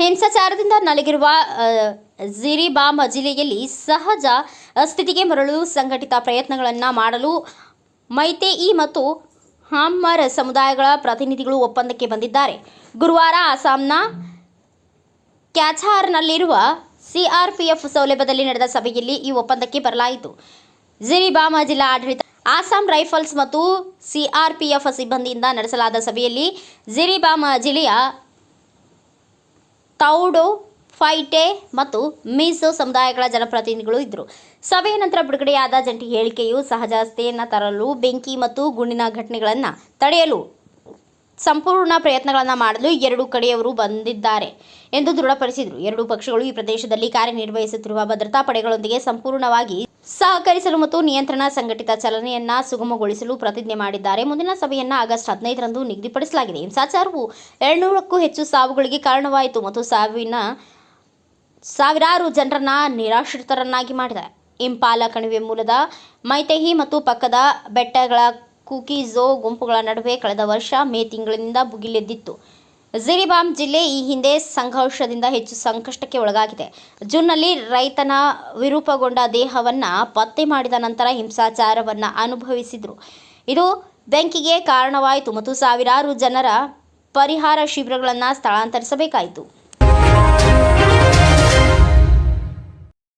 ಹಿಂಸಾಚಾರದಿಂದ ನಲಗಿರುವ ಜಿರಿಬಾಮ ಜಿಲ್ಲೆಯಲ್ಲಿ ಸಹಜ ಸ್ಥಿತಿಗೆ ಮರಳಲು ಸಂಘಟಿತ ಪ್ರಯತ್ನಗಳನ್ನು ಮಾಡಲು ಮೈತೇಯಿ ಮತ್ತು ಹಾಮ್ಮರ್ ಸಮುದಾಯಗಳ ಪ್ರತಿನಿಧಿಗಳು ಒಪ್ಪಂದಕ್ಕೆ ಬಂದಿದ್ದಾರೆ. ಗುರುವಾರ ಅಸ್ಸಾಂನ ಕ್ಯಾಚಾರ್ನಲ್ಲಿರುವ ಸಿಆರ್ಪಿಎಫ್ ಸೌಲಭ್ಯದಲ್ಲಿ ನಡೆದ ಸಭೆಯಲ್ಲಿ ಈ ಒಪ್ಪಂದಕ್ಕೆ ಬರಲಾಯಿತು. ಜಿರಿಬಾಮ ಜಿಲ್ಲಾ ಆಡಳಿತ, ಅಸ್ಸಾಂ ರೈಫಲ್ಸ್ ಮತ್ತು ಸಿಆರ್ಪಿಎಫ್ ಸಿಬ್ಬಂದಿಯಿಂದ ನಡೆಸಲಾದ ಸಭೆಯಲ್ಲಿ ಜಿರಿಬಾಮ ಜಿಲ್ಲೆಯ ತೌಡೋ, ಫೈಟೆ ಮತ್ತು ಮೀಸೋ ಸಮುದಾಯಗಳ ಜನಪ್ರತಿನಿಧಿಗಳು ಇದ್ದರು. ಸಭೆಯ ನಂತರ ಬಿಡುಗಡೆಯಾದ ಜಂಟಿ ಹೇಳಿಕೆಯು ಸಹಜಾಸ್ತಿಯನ್ನು ತರಲು, ಬೆಂಕಿ ಮತ್ತು ಗುಂಡಿನ ಘಟನೆಗಳನ್ನು ತಡೆಯಲು, ಸಂಪೂರ್ಣ ಪ್ರಯತ್ನಗಳನ್ನು ಮಾಡಲು ಎರಡೂ ಕಡೆಯವರು ಬಂದಿದ್ದಾರೆ ಎಂದು ದೃಢಪಡಿಸಿದರು. ಎರಡೂ ಪಕ್ಷಗಳು ಈ ಪ್ರದೇಶದಲ್ಲಿ ಕಾರ್ಯನಿರ್ವಹಿಸುತ್ತಿರುವ ಭದ್ರತಾ ಪಡೆಗಳೊಂದಿಗೆ ಸಂಪೂರ್ಣವಾಗಿ ಸಹಕರಿಸಲು ಮತ್ತು ನಿಯಂತ್ರಣ ಸಂಘಟಿತ ಚಲನೆಯನ್ನ ಸುಗಮಗೊಳಿಸಲು ಪ್ರತಿಜ್ಞೆ ಮಾಡಿದ್ದಾರೆ. ಮುಂದಿನ ಸಭೆಯನ್ನ ಆಗಸ್ಟ್ ಹದಿನೈದರಂದು ನಿಗದಿಪಡಿಸಲಾಗಿದೆ. ಹಿಂಸಾಚಾರವು ಎರಡ್ನೂರಕ್ಕೂ ಹೆಚ್ಚು ಸಾವುಗಳಿಗೆ ಕಾರಣವಾಯಿತು ಮತ್ತು ಸಾವಿನ ಸಾವಿರಾರು ಜನರನ್ನ ನಿರಾಶ್ರಿತರನ್ನಾಗಿ ಮಾಡಿದೆ. ಇಂಪಾಲ ಕಣಿವೆ ಮೂಲದ ಮೈತೆಹಿ ಮತ್ತು ಪಕ್ಕದ ಬೆಟ್ಟಗಳ ಕುಕೀಜೋ ಗುಂಪುಗಳ ನಡುವೆ ಕಳೆದ ವರ್ಷ ಮೇ ತಿಂಗಳಿನಿಂದ ಭುಗಿಲೆದ್ದಿತ್ತು. ಜಿರಿಬಾಮ್ ಜಿಲ್ಲೆ ಈ ಹಿಂದೆ ಸಂಘರ್ಷದಿಂದ ಹೆಚ್ಚು ಸಂಕಷ್ಟಕ್ಕೆ ಒಳಗಾಗಿದೆ. ಜೂನ್ನಲ್ಲಿ ರೈತನ ವಿರೂಪಗೊಂಡ ದೇಹವನ್ನು ಪತ್ತೆ ಮಾಡಿದ ನಂತರ ಹಿಂಸಾಚಾರವನ್ನು ಅನುಭವಿಸಿದರು. ಇದು ಬೆಂಕಿಗೆ ಕಾರಣವಾಯಿತು ಮತ್ತು ಸಾವಿರಾರು ಜನರ ಪರಿಹಾರ ಶಿಬಿರಗಳನ್ನು ಸ್ಥಳಾಂತರಿಸಬೇಕಾಯಿತು.